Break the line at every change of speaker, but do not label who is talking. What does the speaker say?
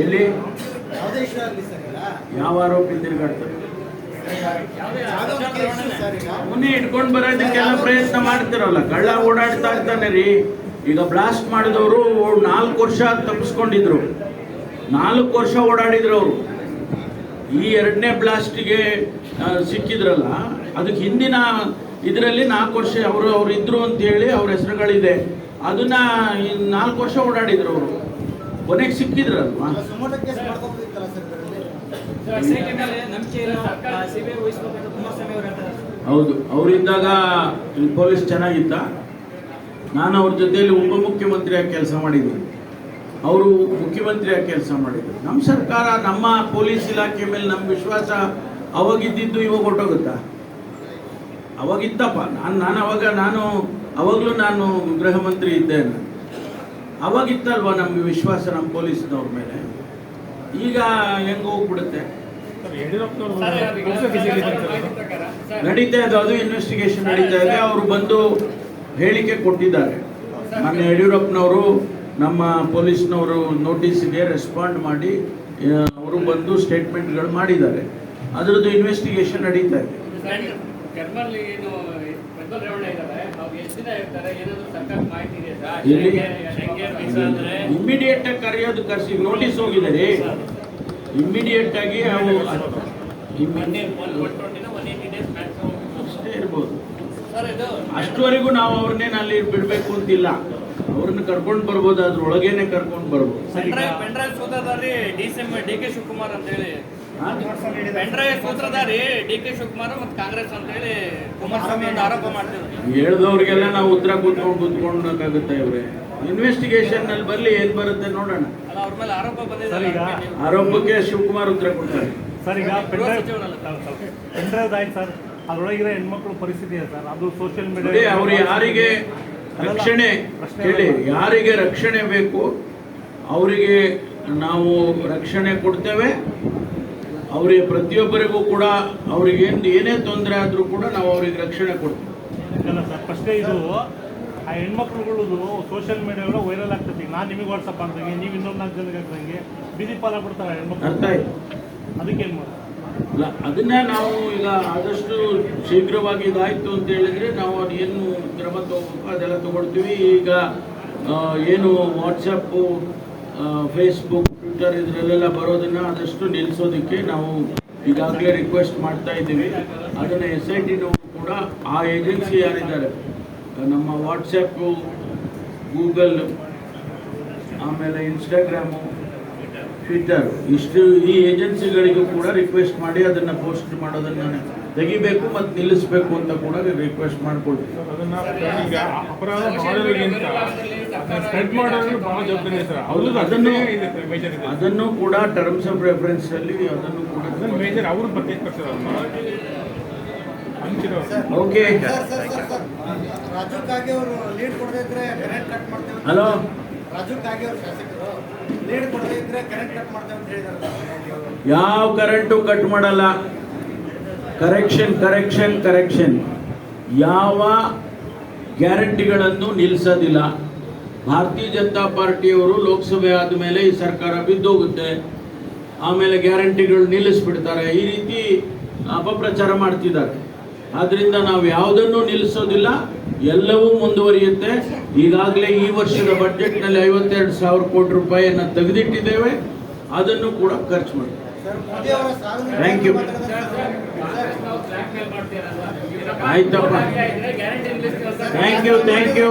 ಈಗ
ಯಾವ ಆರೋಪಿ ತಿರುಗಾಡ್ತಾರೆ ಅವನ್ನೇ ಇಟ್ಕೊಂಡು ಬರೋದಕ್ಕೆಲ್ಲ ಪ್ರಯತ್ನ ಮಾಡ್ತಿರಲ್ಲ. ಕಳ್ಳ ಓಡಾಡ್ತಾ ಇರ್ತಾನೆ ರೀ. ಈಗ ಬ್ಲಾಸ್ಟ್ ಮಾಡಿದವರು ನಾಲ್ಕು ವರ್ಷ ತಪ್ಪಿಸ್ಕೊಂಡಿದ್ರು ನಾಲ್ಕು ವರ್ಷ ಓಡಾಡಿದ್ರು ಅವರು. ಈ ಎರಡನೇ ಬ್ಲಾಸ್ಟಿಗೆ ಸಿಕ್ಕಿದ್ರಲ್ಲ ಅದಕ್ಕೆ ಹಿಂದಿನ ಇದರಲ್ಲಿ ನಾಲ್ಕು ವರ್ಷ ಅವರು ಅವ್ರು ಇದ್ರು ಅಂತ ಹೇಳಿ ಅವ್ರ ಹೆಸರುಗಳಿದೆ. ಅದನ್ನ ನಾಲ್ಕು ವರ್ಷ ಓಡಾಡಿದ್ರು ಅವರು. ಕೊನೆಗೆ ಸಿಕ್ಕಿದ್ರಲ್ವಾ
ಇಲ್ಲ
ಹೌದು ಅವರಿದ್ದಾಗ ಪೊಲೀಸ್ ಚೆನ್ನಾಗಿತ್ತ. ನಾನು ಅವ್ರ ಜೊತೆಯಲ್ಲಿ ಉಪಮುಖ್ಯಮಂತ್ರಿಯಾಗಿ ಕೆಲಸ ಮಾಡಿದ್ದೀನಿ ಅವರು ಮುಖ್ಯಮಂತ್ರಿಯಾಗಿ ಕೆಲಸ ಮಾಡಿದ್ರು. ನಮ್ಮ ಸರ್ಕಾರ ನಮ್ಮ ಪೊಲೀಸ್ ಇಲಾಖೆ ಮೇಲೆ ನಮ್ಮ ವಿಶ್ವಾಸ ಅವಾಗಿದ್ದಿದ್ದು ಇವಾಗ ಹೊಟ್ಟೋಗುತ್ತಾ ಅವಾಗಿತ್ತಪ್ಪ. ನಾನು ನಾನು ಅವಾಗ ನಾನು ಅವಾಗಲೂ ನಾನು ಗೃಹ ಮಂತ್ರಿ ಇದ್ದೇನೆ. ಅವಾಗಿತ್ತಲ್ವಾ ನಮ್ಮ ವಿಶ್ವಾಸ ನಮ್ಮ ಪೊಲೀಸ್ನವ್ರ ಮೇಲೆ? ಈಗ ಹೆಂಗೆ ಹೋಗ್ಬಿಡುತ್ತೆ? ನಡೀತಾ ಇದೆ ಅದು ಇನ್ವೆಸ್ಟಿಗೇಷನ್ ನಡೀತಾ ಇದೆ. ಅವರು ಬಂದು ಹೇಳಿಕೆ ಕೊಟ್ಟಿದ್ದಾರೆ. ಮೊನ್ನೆ ಯಡಿಯೂರಪ್ಪನವರು ನಮ್ಮ ಪೊಲೀಸ್ನವರು ನೋಟಿಸ್ಗೆ ರೆಸ್ಪಾಂಡ್ ಮಾಡಿ ಅವರು ಬಂದು ಸ್ಟೇಟ್ಮೆಂಟ್ಗಳು ಮಾಡಿದ್ದಾರೆ. ಅದರದ್ದು ಇನ್ವೆಸ್ಟಿಗೇಷನ್ ನಡೀತಾ ಇದೆ.
ಕರ್ಮಲ್ ಏನು ಪ್ರಜ್ವಲ್ ರೇವಣ್ಣ ಇದ್ದಾರೆ ಅವ್ರು ಎಷ್ಟು ದಿನ ಇರ್ತಾರೆ? ಏನಾದ್ರು ಸರ್ಕಾರ ಮಾಹಿತಿ ಇದೆ ಸರ್?
ಎಲ್ಲಿ?
ಹೆಂಗೆ ವೀಸಾ ಅಂದ್ರೆ
ಇಮ್ಮಿಡಿಯೇಟ್ ಆಗಿ ಕರೆಯೋದು ಕರೆಸಿ ನೋಟಿಸ್ ಹೋಗಿದೆ ರೀ. ಇಮ್ಮಿಡಿಯೇಟ್ ಆಗಿ ಅವು
ಮೊನ್ನೆ ಒನ್ ಒನ್ ಟ್ವೆಂಟಿನ ಒನ್ ಏಯ್ಟಿ ಡೇಸ್ ಮ್ಯಾಕ್ಸಿಮಮ್
ಅಷ್ಟೇ ಇರ್ಬೋದು.
ಸರ್ ಇದು
ಅಷ್ಟುವರೆಗೂ ನಾವು ಅವ್ರನ್ನೇನು ಅಲ್ಲಿ ಬಿಡಬೇಕು ಅಂತಿಲ್ಲ. ಅವ್ರನ್ನ ಕರ್ಕೊಂಡು ಬರ್ಬೋದು ಅದ್ರ ಒಳಗೇನೆ ಕರ್ಕೊಂಡು ಬರ್ಬೋದು.
Pen drive ಸೂತ್ರಧಾರಿ D C D K Shivakumar ಅಂತ
ಹೇಳ್ದವ್ರಿಗೆಲ್ಲ ನಾವು ಉತ್ತರ ಕೂತ್ಕೊಂಡು ಕೂತ್ಕೊಂಡಾಗುತ್ತೆ ಇವ್ರೆ? ಇನ್ವೆಸ್ಟಿಗೇಷನ್ನಲ್ಲಿ ಬರ್ಲಿ ಏನ್ ಬರುತ್ತೆ ನೋಡೋಣ.
ಅಲ್ಲ ಅವ್ರ ಮೇಲೆ ಆರೋಪ
ಸರ್, ಈಗ
ಆರೋಪಕ್ಕೆ ಶಿವಕುಮಾರ್ ಉತ್ತರ ಕೊಡ್ತಾರೆ.
ಸರ್ ಈಗ ಪೆಂಡ್ರೈವ್. ಆಯ್ತು ಸರ್ ಅದ್ರೊಳಗಿರೋ ಹೆಣ್ಮಕ್ಳು ಪರಿಸ್ಥಿತಿ ಸರ್. ಅದು ಸೋಷಿಯಲ್ ಮೀಡಿಯಾ
ಅವ್ರು ಯಾರಿಗೆ ರಕ್ಷಣೆ ಹೇಳಿ ಯಾರಿಗೆ ರಕ್ಷಣೆ ಬೇಕು ಅವರಿಗೆ ನಾವು ರಕ್ಷಣೆ ಕೊಡ್ತೇವೆ ಅವರಿಗೆ ಪ್ರತಿಯೊಬ್ಬರಿಗೂ ಕೂಡ ಅವ್ರಿಗೆ ಏನೇ ತೊಂದರೆ ಆದರೂ ಕೂಡ ನಾವು ಅವ್ರಿಗೆ ರಕ್ಷಣೆ ಕೊಡ್ತೀವಿ.
ಸರ್ ಫಸ್ಟೇ ಇದು ಆ ಹೆಣ್ಮಕ್ಳುಗಳದು ಸೋಷಿಯಲ್ ಮೀಡಿಯಾ ವೈರಲ್ ಆಗ್ತೈತಿ. ನಾನು ನಿಮಗೆ ವಾಟ್ಸಪ್ ಮಾಡ್ದಂಗೆ ನೀವು ಇನ್ನೊಂದು ನಾಲ್ಕು ಜನಕ್ಕೆ ಹಾಕ್ದಂಗೆ ಬಿಸಿ ಪಾಲ ಕೊಡ್ತಾರೆ ಹೆಣ್ಮಕ್ಳು.
ಅರ್ಥ ಆಯ್ತು.
ಅದಕ್ಕೇನು ಮಾಡೋದು?
ಅಲ್ಲ ಅದನ್ನೇ ನಾವು ಈಗ ಆದಷ್ಟು ಶೀಘ್ರವಾಗಿ ಇದಾಯಿತು ಅಂತ ಹೇಳಿದರೆ ನಾವು ಅದು ಏನು ಕ್ರಮ ತಗೋಬೇಕು ಅದೆಲ್ಲ ತಗೊಳ್ತೀವಿ. ಈಗ ಏನು ವಾಟ್ಸಪ್ಪು ಫೇಸ್ಬುಕ್ ಟ್ವಿಟರ್ ಇದರಲ್ಲೆಲ್ಲ ಬರೋದನ್ನ ಆದಷ್ಟು ನಿಲ್ಲಿಸೋದಕ್ಕೆ ನಾವು ಈಗಾಗಲೇ ರಿಕ್ವೆಸ್ಟ್ ಮಾಡ್ತಾ ಇದ್ದೀವಿ. ಅದನ್ನು ಎಸ್ ಐ ಟಿನವರು ಕೂಡ ಆ ಏಜೆನ್ಸಿ ಯಾರಿದ್ದಾರೆ? ನಮ್ಮ ವಾಟ್ಸಪ್ಪು ಗೂಗಲ್ ಆಮೇಲೆ ಇನ್ಸ್ಟಾಗ್ರಾಮು ಟ್ವಿಟರ್ ಇಷ್ಟು ಈ ಏಜೆನ್ಸಿಗಳಿಗೂ ಕೂಡ ರಿಕ್ವೆಸ್ಟ್ ಮಾಡಿ ಅದನ್ನು ಪೋಸ್ಟ್ ಮಾಡೋದನ್ನ ತೆಗಿಬೇಕು ಮತ್ತು ನಿಲ್ಲಿಸಬೇಕು ಅಂತ ಕೂಡ ರಿಕ್ವೆಸ್ಟ್ ಮಾಡ್ಕೊಳ್ತೀವಿ
ಅದನ್ನ
ಅದನ್ನು ಕೂಡ ಟರ್ಮ್ಸ್ ಆಫ್ ರೆಫರೆನ್ಸ್ ಅಲ್ಲಿ ಅದನ್ನು ಕೂಡ ಓಕೆ ಹಲೋ
ರಾಜು ಕಾಗೆ ಅವರು ಲೀಡ್ ಕೊಡದೇ ಇದ್ರೆ ಕರೆಂಟ್ ಕಟ್ ಮಾಡ್ತೇವೆ ಅಂತ ಹೇಳಿದಾರೆ.
ಯಾವ ಕರೆಂಟು ಕಟ್ ಮಾಡಲ್ಲ? Correction correction correction. ಯಾವ ಗ್ಯಾರಂಟಿಗಳನ್ನು ನಿಲ್ಲಿಸೋದಿಲ್ಲ. ಭಾರತೀಯ ಜನತಾ ಪಾರ್ಟಿಯವರು ಲೋಕಸಭೆ ಆದಮೇಲೆ ಈ ಸರ್ಕಾರ ಬಿದ್ದೋಗುತ್ತೆ. ಆಮೇಲೆ ಗ್ಯಾರಂಟಿಗಳು ನಿಲ್ಲಿಸ್ಬಿಡ್ತಾರೆ. ಈ ರೀತಿ ಅಪಪ್ರಚಾರ ಮಾಡ್ತಿದ್ದಾರೆ. ಆದ್ದರಿಂದ ನಾವು ಯಾವುದನ್ನು ನಿಲ್ಲಿಸೋದಿಲ್ಲ. ಎಲ್ಲವೂ ಮುಂದುವರಿಯುತ್ತೆ. ಈಗಾಗಲೇ ಈ ವರ್ಷದ ಬಜೆಟ್ನಲ್ಲಿ ಐವತ್ತೆರಡು ಸಾವಿರ ಕೋಟಿ ರೂಪಾಯಿಯನ್ನು ತೆಗೆದಿಟ್ಟಿದ್ದೇವೆ. ಅದನ್ನು ಕೂಡ ಖರ್ಚು ಮಾಡಿ
ಸರ್
ಯು
ಆಯ್ತಪ್ಪ. Thank you thank you